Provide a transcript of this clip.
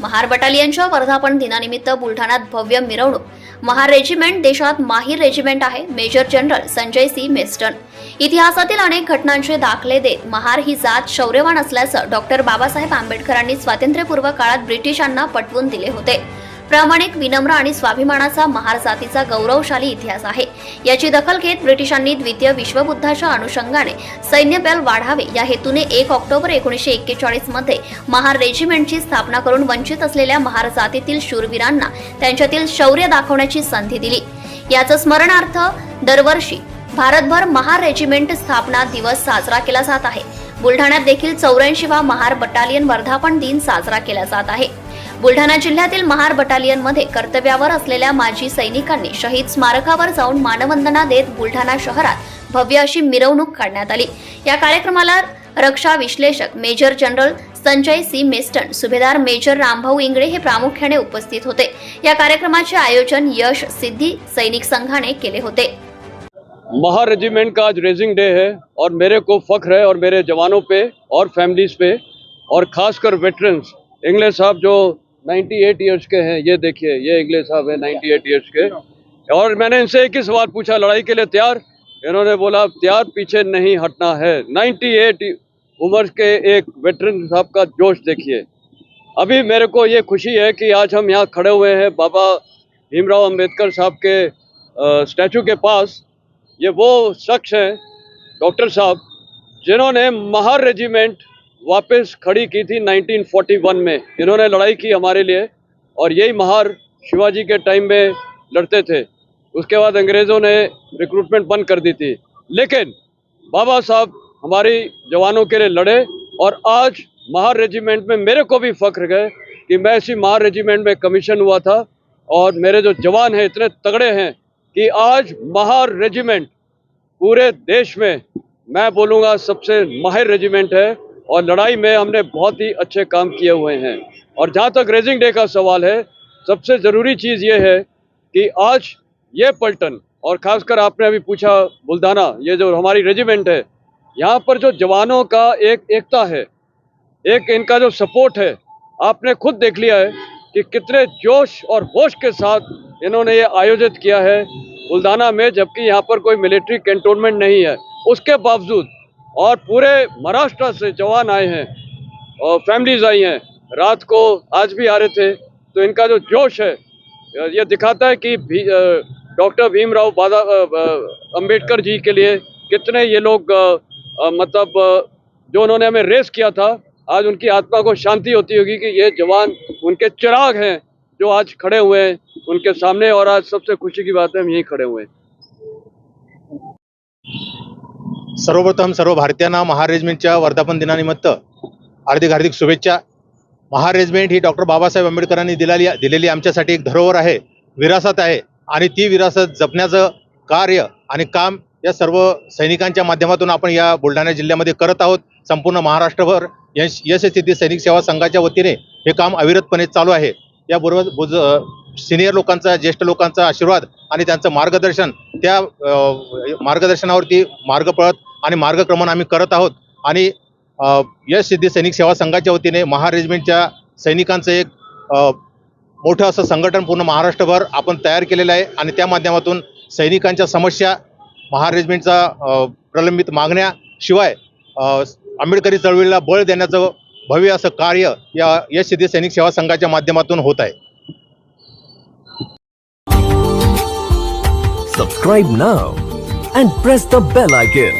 महार बटालियनच्या वर्धापन दिनानिमित्त बुलढाण्यात भव्य मिरवणूक. महार रेजिमेंट देशात माहीर रेजिमेंट आहे major general Sanjay C. Meston. इतिहासातील अनेक घटनांचे दाखले देत महार ही जात शौर्यवान असल्याचं डॉक्टर बाबासाहेब आंबेडकरांनी स्वातंत्र्यपूर्व काळात ब्रिटिशांना पटवून दिले होते. प्रामाणिक विनम्र आणि स्वाभिमानाचा महार जातीचा गौरवशाली इतिहास आहे. याची दखल घेत ब्रिटिशांनी द्वितीय विश्वबुद्धाच्या अनुषंगाने सैन्य बल वाढावे. या हेतूने एक ऑक्टोबर एकोणीसशे एक्केचाळीसमध्ये महार रेजिमेंटची स्थापना करून वंचित असलेल्या महार जातीतील शूरवीरांना त्यांच्यातील शौर्य दाखवण्याची संधी दिली. याचं स्मरणार्थ दरवर्षी भारतभर महार रेजिमेंट स्थापना दिवस साजरा केला जात आहे. बुलढाण्यात देखील चौऱ्याऐंशीवा महार बटालियन वर्धापन दिन साजरा केला जात आहे. बुलढाणा जिल्ह्यातील महार बटालियनमध्ये कर्तव्यावर असलेल्या माजी सैनिकांनी शहीद स्मारकावर जाऊन मानवंदना देत बुलढाणा शहरात भव्य अशी मिरवणूक काढण्यात आली. या कार्यक्रमाला रक्षा विश्लेषक major general Sanjay C. Meston Subedar major Rambhau Ingle हे प्रामुख्याने उपस्थित होते. या कार्यक्रमाचे आयोजन यश सिद्धी सैनिक संघाने केले होते. महार रेजिमेंट का आज रेजिंग डे है और मेरे को फख्र है और मेरे जवानों पे और फैमिलीज पे और खासकर वेटरन्स इंग्लैंड साहब जो 98 इयर्स के हैं। ये देखिए, ये इंग्लिश साहब है 98 इयर्स के। और मैंने इनसे एक ही सवाल पूछा, लड़ाई के लिए तैयार? इन्होंने बोला, तैयार पीछे नहीं हटना है। 98 उम्र के एक वेटरन साहब का जोश देखिए। अभी मेरे को ये खुशी है कि आज हम यहाँ खड़े हुए हैं, बाबा भीमराव अंबेडकर साहब के स्टैचू के पास। ये वो शख्स हैं, डॉक्टर साहब, जिन्होंने महार रेजिमेंट वापस खड़ी की थी 1941 में। इन्होंने लड़ाई की हमारे लिए और यही महार शिवाजी के टाइम में लड़ते थे। उसके बाद अंग्रेज़ों ने रिक्रूटमेंट बंद कर दी थी। लेकिन बाबा साहब हमारी जवानों के लिए लड़े और आज महार रेजिमेंट में मेरे को भी फख्र है कि मैं इसी महार रेजिमेंट में कमीशन हुआ था और मेरे जो जवान हैं, इतने तगड़े हैं कि आज महार रेजिमेंट पूरे देश में, मैं बोलूँगा सबसे माहिर रेजिमेंट है। और लड़ाई में हमने बहुत ही अच्छे काम किए हुए हैं। और जहाँ तक रेजिंग डे का सवाल है, सबसे ज़रूरी चीज़ ये है कि आज ये पलटन, और ख़ासकर आपने अभी पूछा बुल्दाना, ये जो हमारी रेजिमेंट है, यहाँ पर जो जवानों का एक एकता है, एक इनका जो सपोर्ट है, आपने खुद देख लिया है कि कितने जोश और होश के साथ इन्होंने ये आयोजित किया है बुल्दाना में, जबकि यहाँ पर कोई मिलिट्री कैंटोनमेंट नहीं है। उसके बावजूद और पूरे महाराष्ट्र से जवान आए हैं और फैमिलीज़ आई हैं। रात को आज भी आ रहे थे तो इनका जो जोश है ये दिखाता है कि भी, डॉक्टर भीमराव बादा अंबेडकर जी के लिए कितने ये लोग मतलब जो उन्होंने हमें रेस किया था आज उनकी आत्मा को शांति होती होगी कि ये जवान उनके चिराग हैं जो आज खड़े हुए हैं उनके सामने और आज सबसे खुशी की बात है हम यहीं खड़े हुए हैं। सर्वप्रथम सर्व भारतीयांना महार रेजिमेंटच्या वर्धापन दिनानिमित्त हार्दिक हार्दिक शुभेच्छा. महार रेजिमेंट ही डॉक्टर बाबासाहेब आंबेडकरांनी दिलेली दिलेली आमच्यासाठी एक धरोहर आहे विरासत आहे. आणि ती विरासत जपण्याचं कार्य आणि काम या सर्व सैनिकांच्या माध्यमातून आपण या बुलढाणा जिल्ह्यामध्ये करत आहोत. संपूर्ण महाराष्ट्रभर यश यशस्थिती सैनिक सेवा संघाच्या वतीने हे काम अविरतपणे चालू आहे. याबरोबर बुज सिनियर लोकांचा ज्येष्ठ लोकांचा आशीर्वाद आणि त्यांचं मार्गदर्शन त्या मार्गदर्शनावरती मार्ग पळत आणि मार्गक्रमण आम्ही करत आहोत. आणि यश सिद्धी सैनिक सेवा संघाच्या वतीने महार रेजिमेंटच्या सैनिकांचं एक मोठं असं संघटन पूर्ण महाराष्ट्रभर आपण तयार केलेलं आहे. आणि त्या माध्यमातून सैनिकांच्या समस्या महार रेजिमेंटचा प्रलंबित मागण्याशिवाय शिवाय आंबेडकरी चळवळीला बळ देण्याचं भव्य असं कार्य या यश सिद्धी सैनिक सेवा संघाच्या माध्यमातून होत आहे. Subscribe now and press the bell icon.